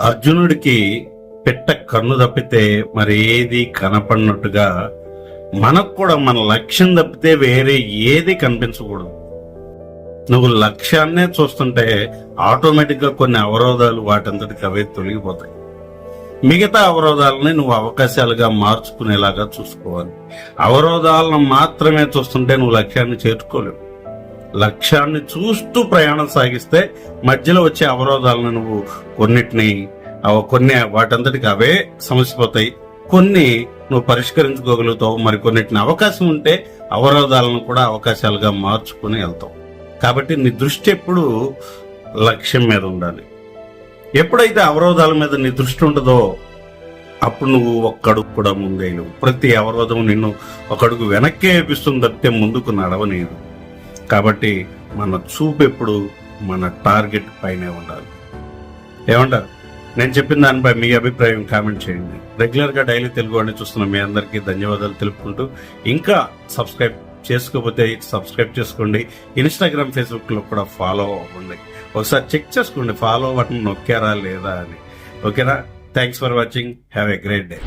అర్జునుడికి పిట్ట కన్ను తప్పితే మరి ఏది కనపడినట్టుగా మనకు కూడా మన లక్ష్యం తప్పితే వేరే ఏది కనిపించకూడదు. నువ్వు లక్ష్యాన్నే చూస్తుంటే ఆటోమేటిక్గా కొన్ని అవరోధాలు వాటంతటికి అవే తొలగిపోతాయి. మిగతా అవరోధాలని నువ్వు అవకాశాలుగా మార్చుకునేలాగా చూసుకోవాలి. అవరోధాలను మాత్రమే చూస్తుంటే నువ్వు లక్ష్యాన్ని చేర్చుకోలేవు. లక్ష్యాన్ని చూస్తూ ప్రయాణం సాగిస్తే మధ్యలో వచ్చే అవరోధాలను నువ్వు కొన్నిటిని అవ- కొన్ని వాటంతటికి అవే సమసిపోతాయి. కొన్ని నువ్వు పరిష్కరించుకోగలుగుతావు మరి కొన్నిటిని అవకాశం ఉంటే అవరోధాలను కూడా అవకాశాలుగా మార్చుకుని వెళ్తావు. కాబట్టి నీ దృష్టి ఎప్పుడు లక్ష్యం మీద ఉండాలి. ఎప్పుడైతే అవరోధాల మీద నీ దృష్టి ఉండదో అప్పుడు నువ్వు ఒక్కడుగు కూడా ముందేయలేవు. ప్రతి అవరోధం నిన్ను ఒకడుగు వెనక్కి వేపిస్తుంది తప్పితే ముందుకు నడవలేదు కాబట్టి మన చూపు ఎప్పుడు మన టార్గెట్ పైనే ఉండాలి. ఏమంటారు? నేను చెప్పిన దానిపై మీ అభిప్రాయం కామెంట్ చేయండి. రెగ్యులర్గా డైలీ తెలుగు అని చూస్తున్న మీ అందరికీ ధన్యవాదాలు తెలుపుకుంటూ ఇంకా సబ్స్క్రైబ్ చేసుకోకపోతే సబ్స్క్రైబ్ చేసుకోండి. ఇన్స్టాగ్రామ్ ఫేస్బుక్లో కూడా ఫాలో అవ్వండి. ఒకసారి చెక్ చేసుకోండి ఫాలో బటన్ నొక్కారా లేదా అని. ఓకేనా? Thanks for watching. Have a great day.